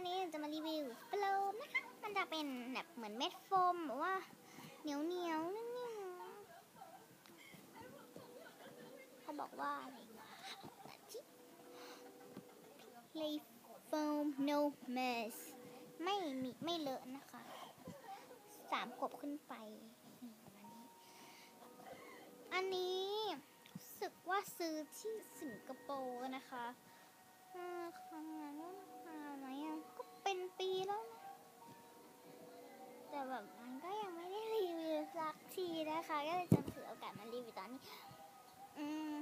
วันนี้จะมารีวิวโฟมนะคะ มันจะเป็นแบบเหมือนเม็ดโฟมหรือว่าเหนียวเหนียวนิ่มๆเขาบอกว่าอะไรวะเลยโฟม no mess ไม่มีไม่เลอะนะคะสามขวบขึ้นไป อันนี้สึกว่าซื้อที่สิงคโปร์นะคะอ่าค นะคะ ก็เลยจะถือโอกาสมารีวิวตอนนี้ อืม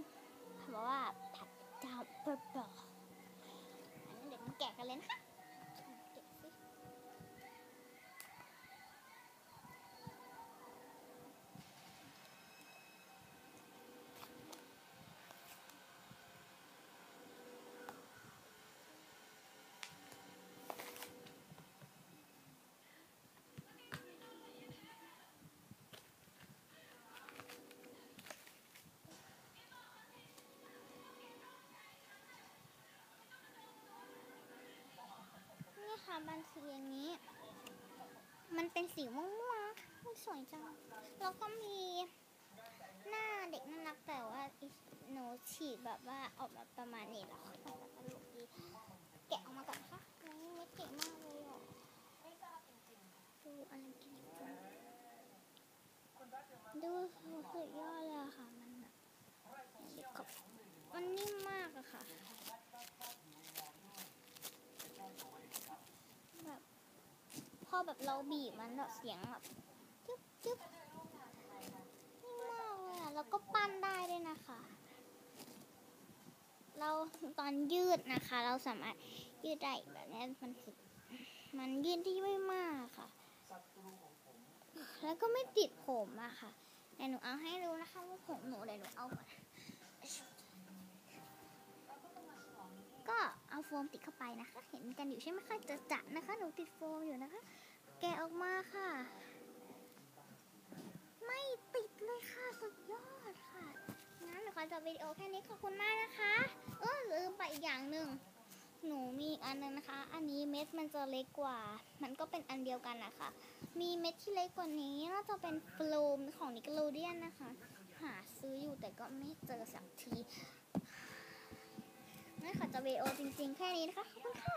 เพราะว่าผัดดาวเปอร์เปอร์อันนี้เดี๋ยวมาแกะกันเลยนะคะ มันสีอย่างนี้ มันเป็นสีม่วงๆค่ะอุ๊ยสวยจัง แล้วก็มีหน้าเด็กน่ารักแต่ว่าหนูฉีกแบบว่าออกมาประมาณนี้แล้วแบบตลกดีแกะออกมาก่อนค่ะนี่ไม่เก๋มากเลยอะดูอะไรกินจังดูสุดยอดเลยค่ะมันแบบมันนิ่มมากอะค่ะ แบบพอแบบ เราบีบมันเสียงแบบจึ๊บจึ๊บนี่มากเลยอะแล้วก็ปั้นได้ด้วยนะคะ เราตอนยืดนะคะ เราสามารถยืดได้แบบนี้มันมันยืดที่ไม่มากค่ะ แล้วก็ไม่ติดผมอะค่ะเดี๋ยวหนูเอาให้ดูนะคะว่าผมหนูเดี๋ยวหนูเอาก่อนก็เอาโฟมติดเข้าไปนะคะ เห็นกันอยู่ใช่ไหมคะจะจัดนะคะ หนูติดโฟมอยู่นะคะ แกะออกมาค่ะ ไม่ติดเลยค่ะ สุดยอดค่ะ งั้นเดี๋ยวขอจบวิดีโอแค่นี้ขอบคุณมากนะคะ เออลืมไปอีกอย่างหนึ่ง หนูมีอีกอันนึงนะคะ อันนี้เม็ดมันจะเล็กกว่า มันก็เป็นอันเดียวกันนะคะ มีเม็ดที่เล็กกว่านี้น่าจะเป็นโฟมของนิกโลเดียนนะคะ หาซื้ออยู่แต่ก็ไม่เจอสักทีงั้นขอจบวิดีโอจริงๆ แค่นี้นะคะ ขอบคุณค่ะ